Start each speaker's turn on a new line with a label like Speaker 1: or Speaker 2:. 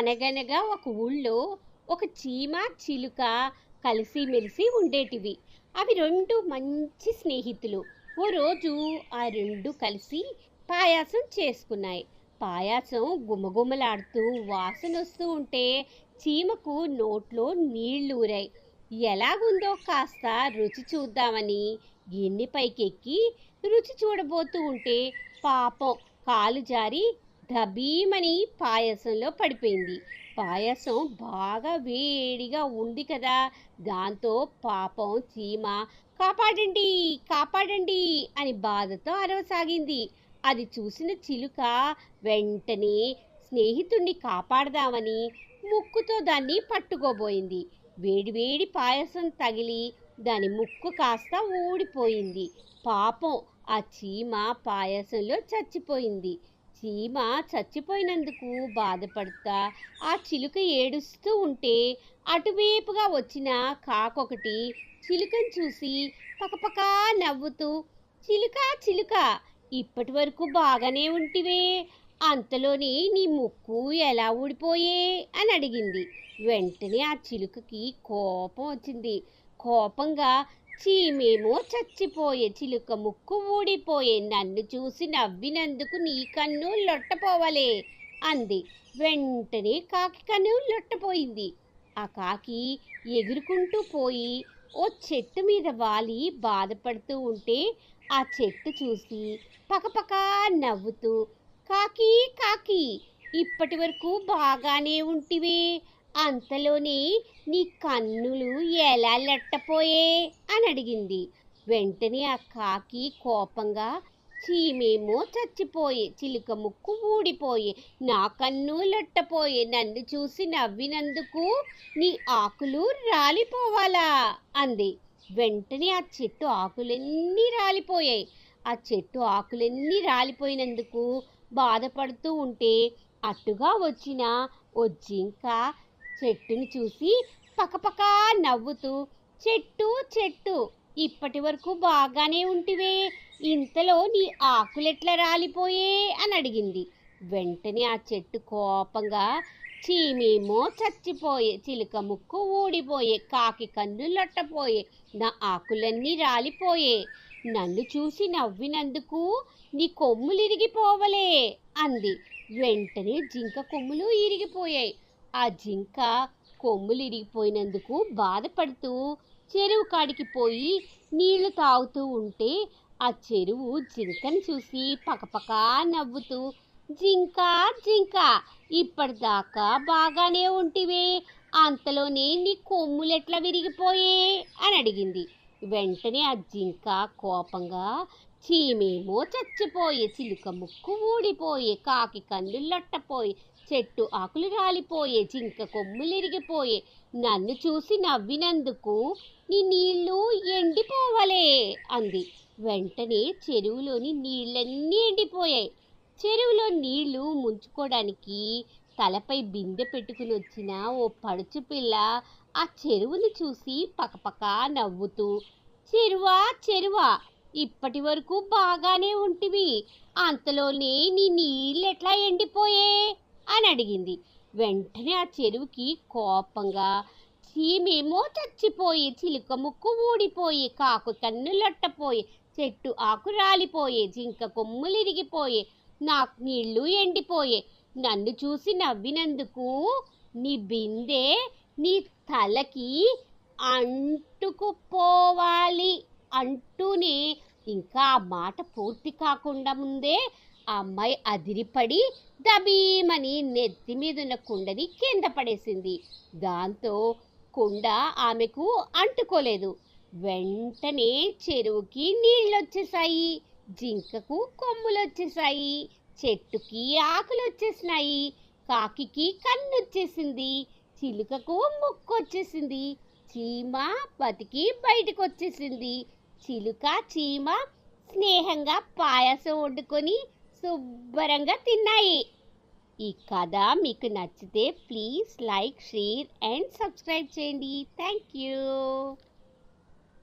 Speaker 1: అనగనగా ఒక ఊళ్ళో ఒక చీమ చిలుక కలిసిమెలిసి ఉండేటివి. అవి రెండు మంచి స్నేహితులు. ఓ రోజు ఆ రెండు కలిసి పాయాసం చేసుకున్నాయి. పాయాసం గుమగుమలాడుతూ వాసన వస్తూ ఉంటే చీమకు నోట్లో నీళ్ళు ఊరాయి. ఎలాగుందో కాస్త రుచి చూద్దామని గిన్నె పైకెక్కి రుచి చూడబోతూ ఉంటే పాపం కాలు జారి దబీమని పాయసంలో పడిపోయింది. పాయసం బాగా వేడిగా ఉంది కదా దాంతో పాపం చీమ కాపాడండి కాపాడండి అని బాధతో అరవసాగింది. అది చూసిన చిలుక వెంటనే స్నేహితుణ్ణి కాపాడదామని ముక్కుతో దాన్ని పట్టుకోబోయింది. వేడివేడి పాయసం తగిలి దాని ముక్కు కాస్త ఊడిపోయింది. పాపం ఆ చీమ పాయసంలో చచ్చిపోయింది. చీమ చచ్చిపోయినందుకు బాధపడతా ఆ చిలుక ఏడుస్తూ ఉంటే అటువైపుగా వచ్చిన కాకొకటి చిలుకను చూసి పకపకా నవ్వుతూ చిలుక చిలుక ఇప్పటి వరకు బాగానే ఉంటివే అంతలోని నీ ముక్కు ఎలా ఊడిపోయే? అని అడిగింది. వెంటనే ఆ చిలుకకి కోపం వచ్చింది. కోపంగా చీమేమో చచ్చిపోయే చిలుక ముక్కు ఊడిపోయే నన్ను చూసి నవ్వినందుకు నీ కన్ను లొట్టపోవలే అంది. వెంటనే కాకి కన్ను లొట్టపోయింది. ఆ కాకి ఎగురుకుంటూ పోయి ఓ చెట్టు మీద వాలి బాధపడుతూ ఉంటే ఆ చెట్టు చూసి పకపకా నవ్వుతూ కాకి కాకి ఇప్పటి వరకు బాగానే ఉంటివే అంతలోనే నీ కన్నులు ఎలా లెట్టపోయే? అని అడిగింది. వెంటనే ఆ కాకి కోపంగా చీమేమో చచ్చిపోయే చిలుక ముక్కు ఊడిపోయే నా కన్ను లెట్టపోయే నన్ను చూసి నవ్వినందుకు నీ ఆకులు రాలిపోవాలా? అంది. వెంటనే ఆ చెట్టు ఆకులన్నీ రాలిపోయాయి. ఆ చెట్టు ఆకులన్నీ రాలిపోయినందుకు బాధపడుతూ ఉంటే అట్టుగా వచ్చిన ఓ జింక చెట్టుని చూసి పకపకా నవ్వుతూ చెట్టు చెట్టు ఇప్పటి వరకు బాగానే ఉంటివే. ఇంతలో నీ ఆకులెట్లా రాలిపోయే? అని అడిగింది. వెంటనే ఆ చెట్టు కోపంగా చీమేమో చచ్చిపోయే చిలుక ముక్కు ఊడిపోయే కాకి కన్ను లొట్టపోయే నా ఆకులన్నీ రాలిపోయే. నన్ను చూసి నవ్వినందుకు నీ కొమ్ములు ఇరిగిపోవలే అంది. వెంటనే జింక కొమ్ములు ఇరిగిపోయాయి. ఆ జింక కొమ్ములు ఇరిగిపోయినందుకు బాధపడుతూ చెరువు కాడికి పోయి నీళ్ళు తాగుతూ ఉంటే ఆ చెరువు జింకను చూసి పకపకా నవ్వుతూ జింక జింక ఇప్పటిదాకా బాగానే ఉంటివే అంతలోనే నీ కొమ్ములు ఎట్లా విరిగిపోయే? అని అడిగింది. వెంటనే ఆ జింక కోపంగా చీమేమో చచ్చిపోయే చిలుక ముక్కు ఊడిపోయే కాకి కన్ను లొట్టపోయే చెట్టు ఆకులు రాలిపోయే జింక కొమ్ములిరిగిపోయే నన్ను చూసి నవ్వినందుకు నీ నీళ్ళు ఎండిపోవలే అంది. వెంటనే చెరువులోని నీళ్ళన్నీ ఎండిపోయాయి. చెరువులో నీళ్ళు ముంచుకోవడానికి తలపై బిందె పెట్టుకుని వచ్చిన ఓ పడుచు పిల్ల ఆ చెరువుని చూసి పకపక నవ్వుతూ చెరువా చెరువా ఇప్పటి వరకు బాగానే ఉంటివి. అంతలోనే నీ నీళ్ళు ఎట్లా ఎండిపోయే? అని అడిగింది. వెంటనే ఆ చెరువుకి కోపంగా చీమేమో చచ్చిపోయి చిలుక ముక్కు ఊడిపోయి కాకు కన్ను లొట్టపోయి చెట్టు ఆకు రాలిపోయే జింక కొమ్ములు ఇరిగిపోయే నాకు నీళ్ళు ఎండిపోయే నన్ను చూసి నవ్వినందుకు నీ బిందె నీ తలకి అంటుకుపోవాలి. అంటూనే ఇంకా ఆ మాట పూర్తి కాకుండా ముందే ఆ అమ్మాయి అదిరిపడి దబీమని నెత్తి మీద ఉన్న కుండని కింద పడేసింది. దాంతో కుండ ఆమెకు అంటుకోలేదు. వెంటనే చెరువుకి నీళ్ళు వచ్చేసాయి జింకకు కొమ్ములు వచ్చేసాయి చెట్టుకి ఆకులు వచ్చేసినాయి కాకికి కన్ను వచ్చేసింది చిలుకకు ముక్కు వచ్చేసింది చీమ బతికి బయటకు వచ్చేసింది చిలుక చీమ స్నేహంగా పాయసం వండుకొని శుభ్రంగా తిన్నాయి. ఈ కథ మీకు నచ్చితే please like share and subscribe చేయండి. Thank you.